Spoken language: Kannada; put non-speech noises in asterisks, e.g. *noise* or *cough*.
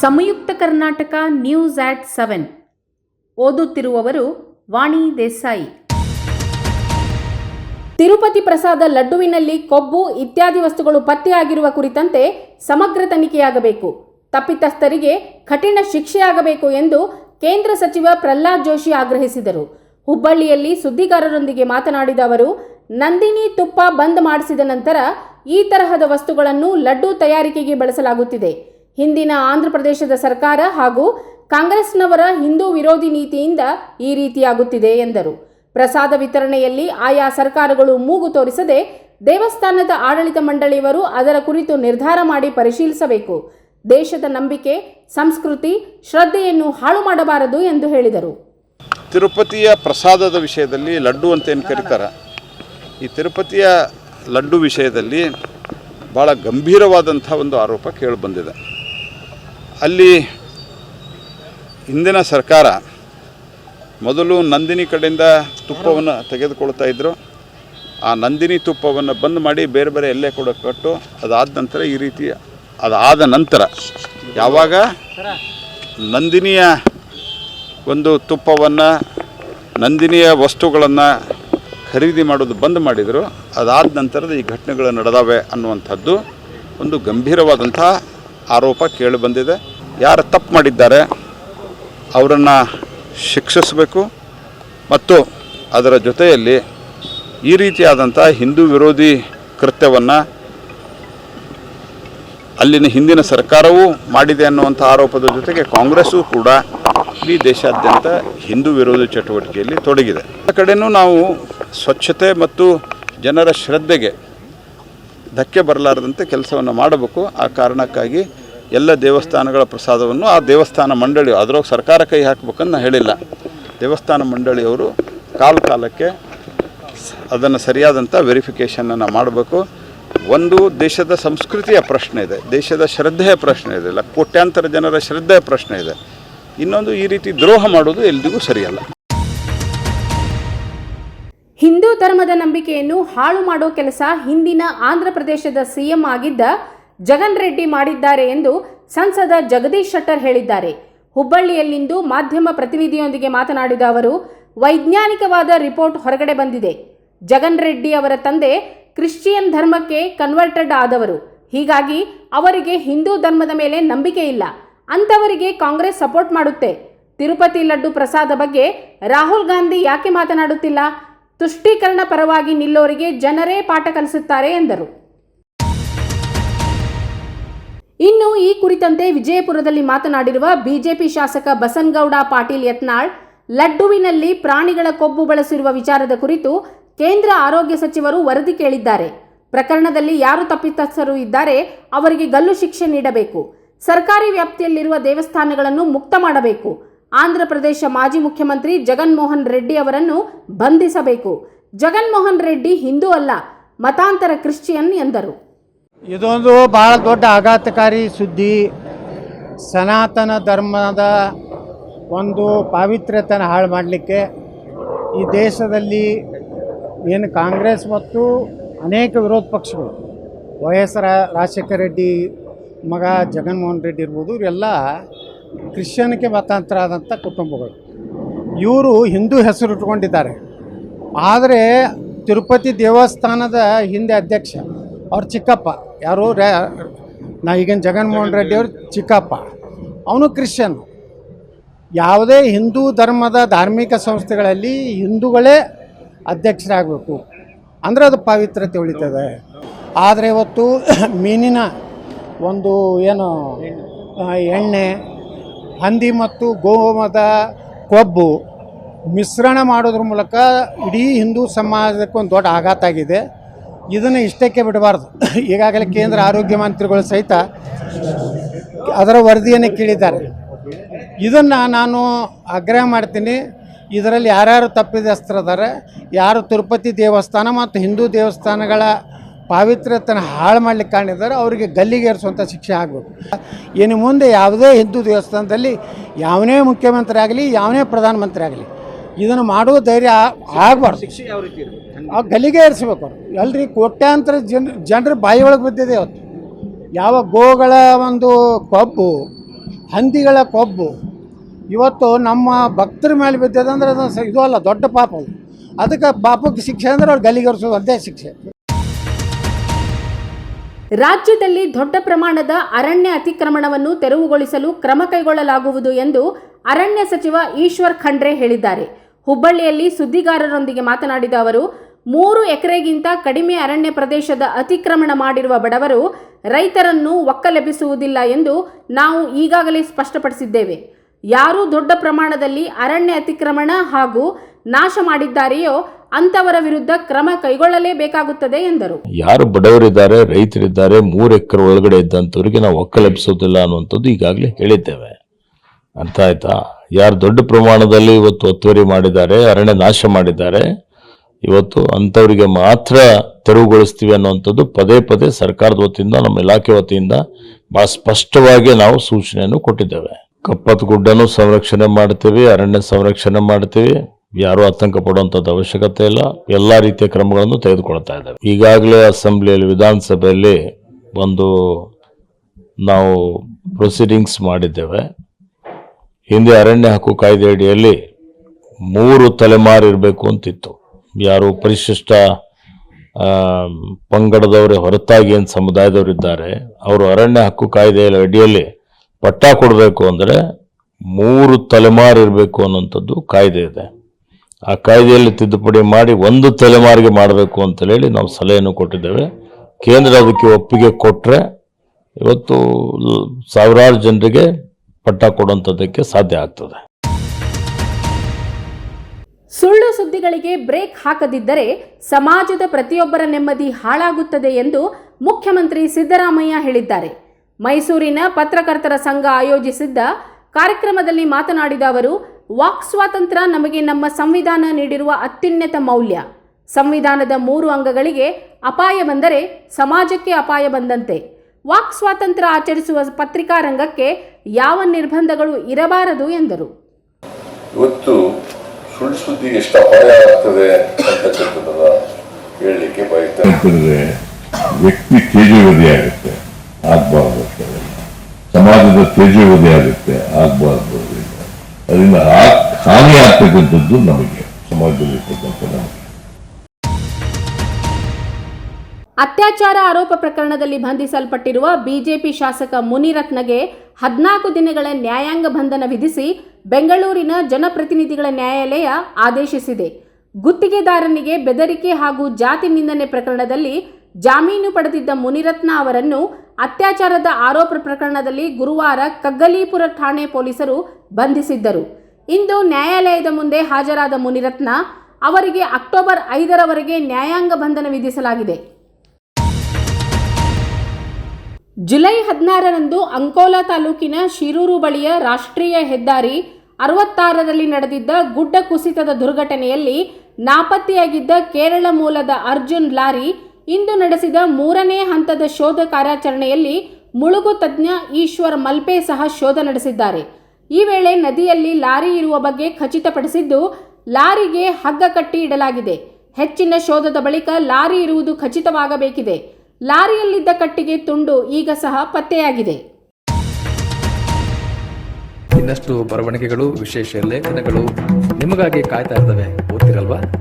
Samyukta Karnataka news at seven. ಓದುತ್ತಿರುವವರು ವಾಣಿ ದೇಸಾಯಿ. ತಿರುಪತಿ ಪ್ರಸಾದ ಲಡ್ಡುವಿನಲ್ಲಿ ಕೊಬ್ಬು ಇತ್ಯಾದಿ ವಸ್ತುಗಳು ಪತ್ತೆಯಾಗಿರುವ ಕುರಿತಂತೆ ಸಮಗ್ರ ತನಿಖೆಯಾಗಬೇಕು. ತಪ್ಪಿತಸ್ಥರಿಗೆ ಕಠಿಣ ಶಿಕ್ಷೆಯಾಗಬೇಕು ಎಂದು ಕೇಂದ್ರ ಸಚಿವ ಪ್ರಹ್ಲಾದ್ ಜೋಶಿ ಆಗ್ರಹಿಸಿದರು. ಹುಬ್ಬಳ್ಳಿಯಲ್ಲಿ ಸುದ್ದಿಗಾರರೊಂದಿಗೆ ಮಾತನಾಡಿದ ಅವರು, ನಂದಿನಿ ತುಪ್ಪ ಬಂದ್ ಮಾಡಿಸಿದ ನಂತರ ಈ ತರಹದ ವಸ್ತುಗಳನ್ನು ಲಡ್ಡು ತಯಾರಿಕೆಗೆ ಬಳಸಲಾಗುತ್ತಿದೆ. ಹಿಂದಿನ ಆಂಧ್ರಪ್ರದೇಶದ ಸರ್ಕಾರ ಹಾಗೂ ಕಾಂಗ್ರೆಸ್ನವರ ಹಿಂದೂ ವಿರೋಧಿ ನೀತಿಯಿಂದ ಈ ರೀತಿಯಾಗುತ್ತಿದೆ ಎಂದರು. ಪ್ರಸಾದ ವಿತರಣೆಯಲ್ಲಿ ಆಯಾ ಸರ್ಕಾರಗಳು ಮೂಗು ತೋರಿಸದೆ ದೇವಸ್ಥಾನದ ಆಡಳಿತ ಮಂಡಳಿಯವರು ಅದರ ಕುರಿತು ನಿರ್ಧಾರ ಮಾಡಿ ಪರಿಶೀಲಿಸಬೇಕು. ದೇಶದ ನಂಬಿಕೆ, ಸಂಸ್ಕೃತಿ, ಶ್ರದ್ಧೆಯನ್ನು ಹಾಳು ಮಾಡಬಾರದು ಎಂದು ಹೇಳಿದರು. ತಿರುಪತಿಯ ಪ್ರಸಾದದ ವಿಷಯದಲ್ಲಿ ಲಡ್ಡು ಅಂತ ಏನು ಕರೀತಾರೆ? ಈ ತಿರುಪತಿಯ ಲಡ್ಡು ವಿಷಯದಲ್ಲಿ ಭಾಳ ಗಂಭೀರವಾದಂಥ ಒಂದು ಆರೋಪ ಕೇಳಿಬಂದಿದೆ ಅಲ್ಲಿ ಹಿಂದಿನ ಸರ್ಕಾರ ಮೊದಲು ನಂದಿನಿ ಕಡೆಯಿಂದ ತುಪ್ಪವನ್ನು ತೆಗೆದುಕೊಳ್ತಾ ಇದ್ದರು ಆ ನಂದಿನಿ ತುಪ್ಪವನ್ನು ಬಂದ್ ಮಾಡಿ ಬೇರೆ ಬೇರೆ ಎಲ್ಲೇ ಕೂಡ ಕಟ್ಟು, ಅದಾದ ನಂತರ ಈ ರೀತಿ ಅದಾದ ನಂತರ ಯಾವಾಗ ನಂದಿನಿಯ ಒಂದು ತುಪ್ಪವನ್ನು, ನಂದಿನಿಯ ವಸ್ತುಗಳನ್ನು ಖರೀದಿ ಮಾಡೋದು ಬಂದ್ ಮಾಡಿದರು. ಅದಾದ ನಂತರದ ಈ ಘಟನೆಗಳು ನಡೆದಾವೆ ಅನ್ನುವಂಥದ್ದು ಒಂದು ಗಂಭೀರವಾದಂಥ ಆರೋಪ ಕೇಳಿಬಂದಿದೆ ಯಾರು ತಪ್ಪು ಮಾಡಿದ್ದಾರೆ ಅವರನ್ನು ಶಿಕ್ಷಿಸಬೇಕು ಮತ್ತು ಅದರ ಜೊತೆಯಲ್ಲಿ ಈ ರೀತಿಯಾದಂಥ ಹಿಂದೂ ವಿರೋಧಿ ಕೃತ್ಯವನ್ನು ಅಲ್ಲಿನ ಹಿಂದಿನ ಸರ್ಕಾರವೂ ಮಾಡಿದೆ ಅನ್ನುವಂಥ ಆರೋಪದ ಜೊತೆಗೆ ಕಾಂಗ್ರೆಸ್ಸು ಕೂಡ ಇಡೀ ದೇಶಾದ್ಯಂತ ಹಿಂದೂ ವಿರೋಧಿ ಚಟುವಟಿಕೆಯಲ್ಲಿ ತೊಡಗಿದೆ. ಆ ಕಡೆನೂ ನಾವು ಸ್ವಚ್ಛತೆ ಮತ್ತು ಜನರ ಶ್ರದ್ಧೆಗೆ ಧಕ್ಕೆ ಬರಲಾರದಂತೆ ಕೆಲಸವನ್ನು ಮಾಡಬೇಕು. ಆ ಕಾರಣಕ್ಕಾಗಿ ಎಲ್ಲ ದೇವಸ್ಥಾನಗಳ ಪ್ರಸಾದವನ್ನು ಆ ದೇವಸ್ಥಾನ ಮಂಡಳಿ, ಅದರೊಳಗೆ ಸರ್ಕಾರ ಕೈ ಹಾಕಬೇಕಂತ ನಾನು ಹೇಳಿಲ್ಲ. ದೇವಸ್ಥಾನ ಮಂಡಳಿಯವರು ಕಾಲ ಕಾಲಕ್ಕೆ ಅದನ್ನು ಸರಿಯಾದಂಥ ವೆರಿಫಿಕೇಷನನ್ನು ಮಾಡಬೇಕು. ಒಂದು ದೇಶದ ಸಂಸ್ಕೃತಿಯ ಪ್ರಶ್ನೆ ಇದೆ, ದೇಶದ ಶ್ರದ್ಧೆಯ ಪ್ರಶ್ನೆ ಇದೆ ಇಲ್ಲ ಕೋಟ್ಯಾಂತರ ಜನರ ಶ್ರದ್ಧೆಯ ಪ್ರಶ್ನೆ ಇದೆ. ಇನ್ನೊಂದು ಈ ರೀತಿ ದ್ರೋಹ ಮಾಡೋದು ಎಲ್ರಿಗೂ ಸರಿಯಲ್ಲ. ಹಿಂದೂ ಧರ್ಮದ ನಂಬಿಕೆಯನ್ನು ಹಾಳು ಮಾಡೋ ಕೆಲಸ ಹಿಂದಿನ ಆಂಧ್ರ ಪ್ರದೇಶದ ಸಿಎಂ ಆಗಿದ್ದ ಜಗನ್ ರೆಡ್ಡಿ ಮಾಡಿದ್ದಾರೆ ಎಂದು ಸಂಸದ ಜಗದೀಶ್ ಶೆಟ್ಟರ್ ಹೇಳಿದ್ದಾರೆ. ಹುಬ್ಬಳ್ಳಿಯಲ್ಲಿಂದು ಮಾಧ್ಯಮ ಪ್ರತಿನಿಧಿಯೊಂದಿಗೆ ಮಾತನಾಡಿದ ಅವರು, ವೈಜ್ಞಾನಿಕವಾದ ರಿಪೋರ್ಟ್ ಹೊರಗಡೆ ಬಂದಿದೆ. ಜಗನ್ ರೆಡ್ಡಿ ಅವರ ತಂದೆ ಕ್ರಿಶ್ಚಿಯನ್ ಧರ್ಮಕ್ಕೆ ಕನ್ವರ್ಟೆಡ್ ಆದವರು. ಹೀಗಾಗಿ ಅವರಿಗೆ ಹಿಂದೂ ಧರ್ಮದ ಮೇಲೆ ನಂಬಿಕೆ ಇಲ್ಲ. ಅಂಥವರಿಗೆ ಕಾಂಗ್ರೆಸ್ ಸಪೋರ್ಟ್ ಮಾಡುತ್ತೆ. ತಿರುಪತಿ ಲಡ್ಡು ಪ್ರಸಾದ ಬಗ್ಗೆ ರಾಹುಲ್ ಗಾಂಧಿ ಯಾಕೆ ಮಾತನಾಡುತ್ತಿಲ್ಲ? ತುಷ್ಟೀಕರಣ ಪರವಾಗಿ ನಿಲ್ಲೋರಿಗೆ ಜನರೇ ಪಾಠ ಕಲಿಸುತ್ತಾರೆ ಎಂದರು. ಇನ್ನು ಈ ಕುರಿತಂತೆ ವಿಜಯಪುರದಲ್ಲಿ ಮಾತನಾಡಿರುವ ಬಿಜೆಪಿ ಶಾಸಕ ಬಸನ್ಗೌಡ ಪಾಟೀಲ್ ಯತ್ನಾಳ್, ಲಡ್ಡುವಿನಲ್ಲಿ ಪ್ರಾಣಿಗಳ ಕೊಬ್ಬು ಬಳಸಿರುವ ವಿಚಾರದ ಕುರಿತು ಕೇಂದ್ರ ಆರೋಗ್ಯ ಸಚಿವರು ವರದಿ ಕೇಳಿದ್ದಾರೆ. ಪ್ರಕರಣದಲ್ಲಿ ಯಾರು ತಪ್ಪಿತಸ್ಥರು ಇದ್ದಾರೆ, ಅವರಿಗೆ ಗಲ್ಲು ಶಿಕ್ಷೆ ನೀಡಬೇಕು. ಸರ್ಕಾರಿ ವ್ಯಾಪ್ತಿಯಲ್ಲಿರುವ ದೇವಸ್ಥಾನಗಳನ್ನು ಮುಕ್ತ ಮಾಡಬೇಕು. ಆಂಧ್ರ ಪ್ರದೇಶ ಮಾಜಿ ಮುಖ್ಯಮಂತ್ರಿ ಜಗನ್ಮೋಹನ್ ರೆಡ್ಡಿ ಅವರನ್ನು ಬಂಧಿಸಬೇಕು. ಜಗನ್ಮೋಹನ್ ರೆಡ್ಡಿ ಹಿಂದೂ ಅಲ್ಲ, ಮತಾಂತರ ಕ್ರಿಶ್ಚಿಯನ್ ಎಂದರು. ಇದೊಂದು ಬಹಳ ದೊಡ್ಡ ಆಘಾತಕಾರಿ ಸುದ್ದಿ. ಸನಾತನ ಧರ್ಮದ ಒಂದು ಪಾವಿತ್ರ್ಯತನ ಹಾಳು ಮಾಡಲಿಕ್ಕೆ ಈ ದೇಶದಲ್ಲಿ ಏನು ಕಾಂಗ್ರೆಸ್ ಮತ್ತು ಅನೇಕ ವಿರೋಧ ಪಕ್ಷಗಳು, ವೈ ಎಸ್ ರಾಜಶೇಖರ ರೆಡ್ಡಿ ಮಗ ಜಗನ್ಮೋಹನ್ ರೆಡ್ಡಿ ಇರ್ಬೋದು, ಇವರೆಲ್ಲ ಕ್ರಿಶ್ಚಿಯನ್ಗೆ ಮತಾಂತರ ಆದಂಥ ಕುಟುಂಬಗಳು. ಇವರು ಹಿಂದೂ ಹೆಸರು ಇಟ್ಕೊಂಡಿದ್ದಾರೆ ಆದರೆ ತಿರುಪತಿ ದೇವಸ್ಥಾನದ ಹಿಂದೆ ಅಧ್ಯಕ್ಷ ಅವ್ರ ಚಿಕ್ಕಪ್ಪ. ಯಾರು ರೇ, ನಾ ಈಗಿನ ಜಗನ್ಮೋಹನ್ ರೆಡ್ಡಿ ಅವ್ರ ಚಿಕ್ಕಪ್ಪ. ಅವನು ಕ್ರಿಶ್ಚಿಯನ್. ಯಾವುದೇ ಹಿಂದೂ ಧರ್ಮದ ಧಾರ್ಮಿಕ ಸಂಸ್ಥೆಗಳಲ್ಲಿ ಹಿಂದೂಗಳೇ ಅಧ್ಯಕ್ಷರಾಗಬೇಕು. ಅಂದರೆ ಅದು ಪವಿತ್ರತೆ ಉಳಿತದೆ. ಆದರೆ ಇವತ್ತು ಮೀನಿನ ಒಂದು ಏನು ಎಣ್ಣೆ ಹಂದಿ ಮತ್ತು ಗೋಮದ ಕೊಬ್ಬು ಮಿಶ್ರಣ ಮಾಡೋದ್ರ ಮೂಲಕ ಇಡೀ ಹಿಂದೂ ಸಮಾಜಕ್ಕೆ ಒಂದು ದೊಡ್ಡ ಆಘಾತ ಆಗಿದೆ. ಇದನ್ನು ಇಷ್ಟಕ್ಕೆ ಬಿಡಬಾರ್ದು. *coughs* ಈಗಾಗಲೇ ಕೇಂದ್ರ ಆರೋಗ್ಯ ಮಂತ್ರಿಗಳು ಸಹಿತ ಅದರ ವರದಿಯನ್ನು ಕೇಳಿದ್ದಾರೆ. ಇದನ್ನು ನಾನು ಆಗ್ರಹ ಮಾಡ್ತೀನಿ. ಇದರಲ್ಲಿ ಯಾರ್ಯಾರು ತಪ್ಪಿದಸ್ತರಿದ್ದಾರೆ ಯಾರು ತಿರುಪತಿ ದೇವಸ್ಥಾನ ಮತ್ತು ಹಿಂದೂ ದೇವಸ್ಥಾನಗಳ ಪಾವಿತ್ರ್ಯತೆಯನ್ನು ಹಾಳು ಮಾಡ್ಲಿಕ್ಕೆ ಕಾಣಿದ್ದಾರೆ ಅವರಿಗೆ ಗಲ್ಲಿಗೇರಿಸುವಂಥ ಶಿಕ್ಷೆ ಆಗಬೇಕು. ಇನ್ನು ಮುಂದೆ ಯಾವುದೇ ಹಿಂದೂ ದೇವಸ್ಥಾನದಲ್ಲಿ ಯಾವನೇ ಮುಖ್ಯಮಂತ್ರಿ ಆಗಲಿ ಯಾವನೇ ಪ್ರಧಾನಮಂತ್ರಿ ಆಗಲಿ ಇದನ್ನು ಮಾಡುವ ಧೈರ್ಯ ಆಗಬಾರ್ದು. ಆ ಗಲ್ಲಿಗೆ ಏರಿಸ್ಬೇಕು ಅವರು. ಎಲ್ರಿ ಕೋಟ್ಯಾಂತರ ಜನ ಜನರ ಬಾಯಿ ಒಳಗೆ ಬಿದ್ದಿದೆ ಇವತ್ತು ಯಾವ ಗೋಗಳ ಒಂದು ಕೊಬ್ಬು ಹಂದಿಗಳ ಕೊಬ್ಬು ಇವತ್ತು ನಮ್ಮ ಭಕ್ತರ ಮೇಲೆ ಬಿದ್ದದಂದ್ರೆ ಅಂದ್ರೆ ಅದು ಇದು ಅಲ್ಲ ದೊಡ್ಡ ಪಾಪ ಅದು. ಅದಕ್ಕೆ ಪಾಪಕ್ಕೆ ಶಿಕ್ಷೆ ಅಂದ್ರೆ ಅವ್ರು ಗಲಿಗರಿಸೋದು ಅದೇ ಶಿಕ್ಷೆ. ರಾಜ್ಯದಲ್ಲಿ ದೊಡ್ಡ ಪ್ರಮಾಣದ ಅರಣ್ಯ ಅತಿಕ್ರಮಣವನ್ನು ತೆರವುಗೊಳಿಸಲು ಕ್ರಮ ಕೈಗೊಳ್ಳಲಾಗುವುದು ಎಂದು ಅರಣ್ಯ ಸಚಿವ ಈಶ್ವರ್ ಖಂಡ್ರೆ ಹೇಳಿದ್ದಾರೆ. ಹುಬ್ಬಳ್ಳಿಯಲ್ಲಿ ಸುದ್ದಿಗಾರರೊಂದಿಗೆ ಮಾತನಾಡಿದ ಅವರು, ಮೂರು ಎಕರೆಗಿಂತ ಕಡಿಮೆ ಅರಣ್ಯ ಪ್ರದೇಶದ ಅತಿಕ್ರಮಣ ಮಾಡಿರುವ ಬಡವರು ರೈತರನ್ನು ಒಕ್ಕಲೆಬ್ಬಿಸುವುದಿಲ್ಲ ಎಂದು ನಾವು ಈಗಾಗಲೇ ಸ್ಪಷ್ಟಪಡಿಸಿದ್ದೇವೆ. ಯಾರು ದೊಡ್ಡ ಪ್ರಮಾಣದಲ್ಲಿ ಅರಣ್ಯ ಅತಿಕ್ರಮಣ ಹಾಗೂ ನಾಶ ಮಾಡಿದ್ದಾರೆಯೋ ಅಂತವರ ವಿರುದ್ಧ ಕ್ರಮ ಕೈಗೊಳ್ಳಲೇಬೇಕಾಗುತ್ತದೆ ಎಂದರು. ಯಾರು ಬಡವರಿದ್ದಾರೆ, ರೈತರಿದ್ದಾರೆ, ಮೂರು ಎಕರೆ ಒಳಗಡೆ ಇದ್ದಂಥವ್ರಿಗೆ ನಾವು ಒಕ್ಕಲೆಬ್ಸೋದಿಲ್ಲ ಅನ್ನುವಂಥದ್ದು ಈಗಾಗಲೇ ಹೇಳಿದ್ದೇವೆ. ಅಂತ ಆಯ್ತಾ? ಯಾರು ದೊಡ್ಡ ಪ್ರಮಾಣದಲ್ಲಿ ಇವತ್ತು ಒತ್ತುವರಿ ಮಾಡಿದ್ದಾರೆ, ಅರಣ್ಯ ನಾಶ ಮಾಡಿದ್ದಾರೆ, ಇವತ್ತು ಅಂಥವರಿಗೆ ಮಾತ್ರ ತೆರವುಗೊಳಿಸ್ತೀವಿ ಅನ್ನುವಂಥದ್ದು ಪದೇ ಪದೇ ಸರ್ಕಾರದ ವತಿಯಿಂದ, ನಮ್ಮ ಇಲಾಖೆ ವತಿಯಿಂದ ಬಹಳ ಸ್ಪಷ್ಟವಾಗಿ ನಾವು ಸೂಚನೆಯನ್ನು ಕೊಟ್ಟಿದ್ದೇವೆ. ಕಪ್ಪತ್ ಗುಡ್ಡನೂ ಸಂರಕ್ಷಣೆ ಮಾಡ್ತೀವಿ, ಅರಣ್ಯ ಸಂರಕ್ಷಣೆ ಮಾಡ್ತೀವಿ ಯಾರೂ ಆತಂಕ ಪಡುವಂಥದ್ದು ಅವಶ್ಯಕತೆ ಇಲ್ಲ. ಎಲ್ಲ ರೀತಿಯ ಕ್ರಮಗಳನ್ನು ತೆಗೆದುಕೊಳ್ತಾ ಇದ್ದಾವೆ. ಈಗಾಗಲೇ ಅಸೆಂಬ್ಲಿಯಲ್ಲಿ, ವಿಧಾನಸಭೆಯಲ್ಲಿ ಒಂದು ನಾವು ಪ್ರೊಸೀಡಿಂಗ್ಸ್ ಮಾಡಿದ್ದೇವೆ. ಹಿಂದೆ ಅರಣ್ಯ ಹಕ್ಕು ಕಾಯ್ದೆ ಅಡಿಯಲ್ಲಿ ಮೂರು ತಲೆಮಾರು ಇರಬೇಕು ಅಂತಿತ್ತು. ಯಾರು ಪರಿಶಿಷ್ಟ ಪಂಗಡದವರೇ ಹೊರತಾಗಿ ಏನು ಸಮುದಾಯದವರಿದ್ದಾರೆ ಅವರು ಅರಣ್ಯ ಹಕ್ಕು ಕಾಯ್ದೆಯ ಅಡಿಯಲ್ಲಿ ಪಟ್ಟ ಕೊಡಬೇಕು ಅಂದರೆ ಮೂರು ತಲೆಮಾರು ಇರಬೇಕು ಅನ್ನೋಂಥದ್ದು ಕಾಯ್ದೆ ಇದೆ. ಆ ಕಾಯ್ದೆಯಲ್ಲಿ ತಿದ್ದುಪಡಿ ಮಾಡಿ ಒಂದು ತಲೆಮಾರಿಗೆ ಮಾಡಬೇಕು ಅಂತ ಹೇಳಿ ನಾವು ಸಲಹೆಯನ್ನು ಕೊಟ್ಟಿದ್ದೇವೆ. ಕೇಂದ್ರ ಅದಕ್ಕೆ ಒಪ್ಪಿಗೆ ಕೊಟ್ಟರೆ ಇವತ್ತು ಸಾವಿರಾರು ಜನರಿಗೆ ಪಟ್ಟ ಕೊಡುವಂಥದ್ದಕ್ಕೆ ಸಾಧ್ಯ ಆಗ್ತದೆ. ಸುಳ್ಳು ಸುದ್ದಿಗಳಿಗೆ ಬ್ರೇಕ್ ಹಾಕದಿದ್ದರೆ ಸಮಾಜದ ಪ್ರತಿಯೊಬ್ಬರ ನೆಮ್ಮದಿ ಹಾಳಾಗುತ್ತದೆ ಎಂದು ಮುಖ್ಯಮಂತ್ರಿ ಸಿದ್ದರಾಮಯ್ಯ ಹೇಳಿದ್ದಾರೆ. ಮೈಸೂರಿನ ಪತ್ರಕರ್ತರ ಸಂಘ ಆಯೋಜಿಸಿದ್ದ ಕಾರ್ಯಕ್ರಮದಲ್ಲಿ ಮಾತನಾಡಿದ ಅವರು ವಾಕ್ ಸ್ವಾತಂತ್ರ್ಯ ನಮಗೆ ನಮ್ಮ ಸಂವಿಧಾನ ನೀಡಿರುವ ಅತ್ಯುನ್ನತ ಮೌಲ್ಯ. ಸಂವಿಧಾನದ ಮೂರು ಅಂಗಗಳಿಗೆ ಅಪಾಯ ಬಂದರೆ ಸಮಾಜಕ್ಕೆ ಅಪಾಯ ಬಂದಂತೆ. ವಾಕ್ ಸ್ವಾತಂತ್ರ್ಯ ಆಚರಿಸುವ ಪತ್ರಿಕಾ ರಂಗಕ್ಕೆ ಯಾವ ನಿರ್ಬಂಧಗಳು ಇರಬಾರದು ಎಂದರು. ಇವತ್ತು ಸುಳ್ಳು ಸುದ್ದಿ ಎಷ್ಟು ಅಪಾಯ ಆಗ್ತದೆ ಅಂತಕ್ಕಂಥದ್ದನ್ನ ಹೇಳಲಿಕ್ಕೆ ವ್ಯಕ್ತಿ ತೇಜೋವಧಿ ಆಗುತ್ತೆ ಆಗಬಾರ್ದು ಸಮಾಜದ ತೇಜೋವಧಿ ಆಗುತ್ತೆ ಆಗ್ಬಾರ್ದು ಅದರಿಂದ ಹಾನಿ ಆಗ್ತಕ್ಕಂಥದ್ದು ನಮಗೆ ಸಮಾಜದಲ್ಲಿರ್ತಕ್ಕಂಥ ನಮಗೆ. ಅತ್ಯಾಚಾರ ಆರೋಪ ಪ್ರಕರಣದಲ್ಲಿ ಬಂಧಿಸಲ್ಪಟ್ಟಿರುವ ಬಿಜೆಪಿ ಶಾಸಕ ಮುನಿರತ್ನಗೆ ಹದಿನಾಲ್ಕು ದಿನಗಳ ನ್ಯಾಯಾಂಗ ಬಂಧನ ವಿಧಿಸಿ ಬೆಂಗಳೂರಿನ ಜನಪ್ರತಿನಿಧಿಗಳ ನ್ಯಾಯಾಲಯ ಆದೇಶಿಸಿದೆ. ಗುತ್ತಿಗೆದಾರನಿಗೆ ಬೆದರಿಕೆ ಹಾಗೂ ಜಾತಿ ನಿಂದನೆ ಪ್ರಕರಣದಲ್ಲಿ ಜಾಮೀನು ಪಡೆದಿದ್ದ ಮುನಿರತ್ನ ಅವರನ್ನು ಅತ್ಯಾಚಾರದ ಆರೋಪ ಪ್ರಕರಣದಲ್ಲಿ ಗುರುವಾರ ಕಗ್ಗಲೀಪುರ ಠಾಣೆ ಪೊಲೀಸರು ಬಂಧಿಸಿದ್ದರು. ಇಂದು ನ್ಯಾಯಾಲಯದ ಮುಂದೆ ಹಾಜರಾದ ಮುನಿರತ್ನ ಅವರಿಗೆ ಅಕ್ಟೋಬರ್ ಐದರವರೆಗೆ ನ್ಯಾಯಾಂಗ ಬಂಧನ ವಿಧಿಸಲಾಗಿದೆ. ಜುಲೈ ಹದಿನಾರರಂದು ಅಂಕೋಲಾ ತಾಲೂಕಿನ ಶಿರೂರು ಬಳಿಯ ರಾಷ್ಟ್ರೀಯ ಹೆದ್ದಾರಿ ಅರವತ್ತಾರರಲ್ಲಿ ನಡೆದಿದ್ದ ಗುಡ್ಡ ಕುಸಿತದ ದುರ್ಘಟನೆಯಲ್ಲಿ ನಾಪತ್ತೆಯಾಗಿದ್ದ ಕೇರಳ ಮೂಲದ ಅರ್ಜುನ್ ಲಾರಿ ಇಂದು ನಡೆಸಿದ ಮೂರನೇ ಹಂತದ ಶೋಧ ಕಾರ್ಯಾಚರಣೆಯಲ್ಲಿ ಮುಳುಗು ತಜ್ಞ ಈಶ್ವರ್ ಮಲ್ಪೆ ಸಹ ಶೋಧ ನಡೆಸಿದ್ದಾರೆ. ಈ ವೇಳೆ ನದಿಯಲ್ಲಿ ಲಾರಿ ಇರುವ ಬಗ್ಗೆ ಖಚಿತಪಡಿಸಿದ್ದು, ಲಾರಿಗೆ ಹಗ್ಗ ಕಟ್ಟಿ ಇಡಲಾಗಿದೆ. ಹೆಚ್ಚಿನ ಶೋಧದ ಬಳಿಕ ಲಾರಿ ಇರುವುದು ಖಚಿತವಾಗಬೇಕಿದೆ. ಲಾರಿಯಲ್ಲಿದ್ದ ಕಟ್ಟಿಗೆ ತುಂಡು ಈಗ ಸಹ ಪತ್ತೆಯಾಗಿದೆ. ಇನ್ನಷ್ಟು ಬರವಣಿಗೆಗಳು, ವಿಶೇಷ ಲೇಖನಗಳು ನಿಮಗಾಗಿ ಕಾಯ್ತಾ ಇರ್ತವೆ. ಓದ್ತಿರಲ್ವಾ?